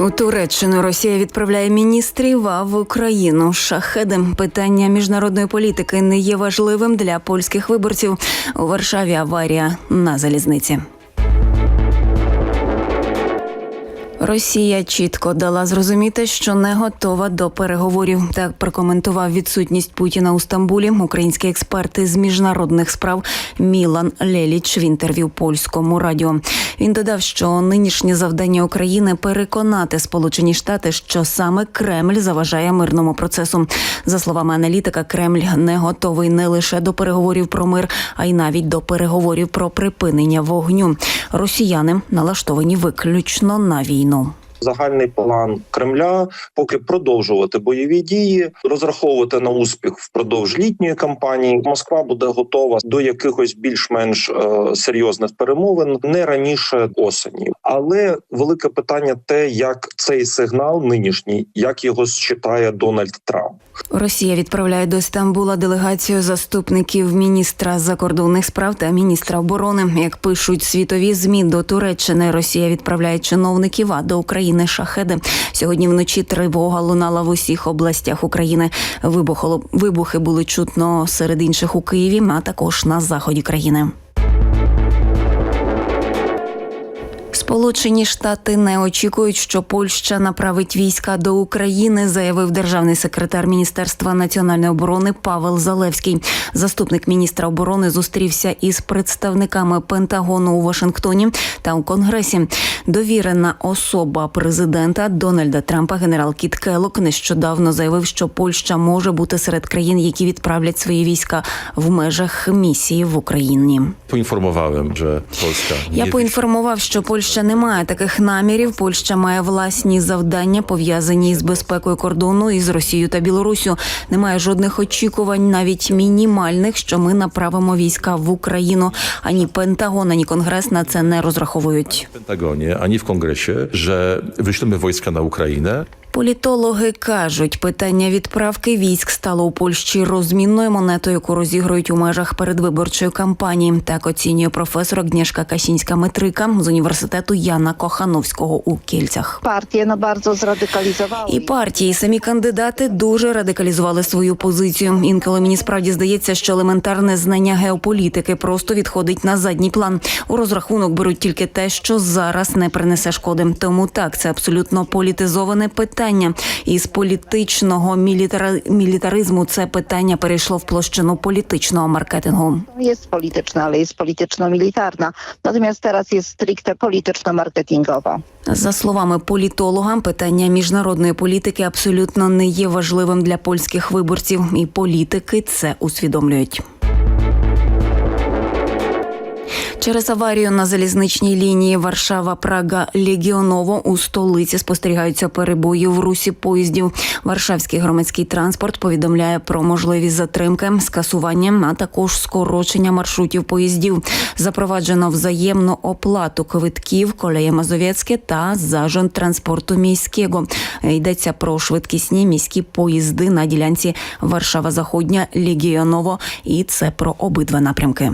У Туреччину Росія відправляє міністрів, а в Україну шахеди. Питання міжнародної політики не є важливим для польських виборців. У Варшаві аварія на залізниці. Росія чітко дала зрозуміти, що не готова до переговорів. Так прокоментував відсутність Путіна у Стамбулі український експерт із міжнародних справ Мілан Леліч в інтерв'ю польському радіо. Він додав, що нинішнє завдання України переконати Сполучені Штати, що саме Кремль заважає мирному процесу. За словами аналітика, Кремль не готовий не лише до переговорів про мир, а й навіть до переговорів про припинення вогню. Росіяни налаштовані виключно на війну. дном. Загальний план Кремля поки продовжувати бойові дії, розраховувати на успіх впродовж літньої кампанії. Москва буде готова до якихось більш-менш е, серйозних перемовин не раніше осені. Але велике питання те, як цей сигнал нинішній, як його считає Дональд Трамп. Росія відправляє до Стамбула делегацію заступників міністра закордонних справ та міністра оборони. Як пишуть світові змі до Туреччини, Росія відправляє чиновників, а до України шахеди. Сьогодні вночі тривога лунала в усіх областях України. Вибухи були чутно серед інших у Києві, а також на заході країни. Сполучені Штати не очікують, що Польща направить війська до України, заявив державний секретар Міністерства національної оборони Павел Залевський. Заступник міністра оборони зустрівся із представниками Пентагону у Вашингтоні та у Конгресі. Довірена особа президента Дональда Трампа, генерал Кіт Келлок, нещодавно заявив, що Польща може бути серед країн, які відправлять свої війська в межах місії в Україні. Poinformowałem, że Polska Я поінформував, що Польща не має таких намірів. Польща має власні завдання, пов'язані з безпекою кордону із Росією та Білорусю. Немає жодних очікувань, навіть мінімальних, що ми направимо війська в Україну. Ані Пентагон, ані Конгрес на це не розраховують. Пентагоні ані в Конгресі Kongresie, вийшли ми війська на Ukrainę. Політологи кажуть, питання відправки військ стало у Польщі розмінною монетою, яку розігрують у межах передвиборчої кампанії. Так оцінює професор Агнєшка Касінська Метрика з університету Яна Кохановського у Кільцях. partie no bardzo zradykalizowały. І партії, і самі кандидати дуже радикалізували свою позицію. Інколи мені справді здається, що елементарне знання геополітики просто відходить на задній план. У розрахунок беруть тільки те, що зараз не принесе шкоди. Тому так це абсолютно політизоване питання. І з політичного мілітаризму це питання перейшло в площину політичного маркетингу. Jest polityczna, ale jest polityczno-militarna. Natomiast teraz jest stricte polityczno-marketingowa. За словами політолога, питання міжнародної політики абсолютно не є важливим для польських виборців, і політики це усвідомлюють. Через аварію на залізничній лінії Варшава-Прага Легіоново у столиці спостерігаються перебої в русі поїздів. Варшавський громадський транспорт повідомляє про можливість затримки, скасування, а також скорочення маршрутів поїздів. Запроваджено взаємну оплату квитків колеє Мазовецьке та зажон транспорту міського. Йдеться про швидкісні міські поїзди на ділянці Варшава-Заходня Легіоново, і це про обидва напрямки.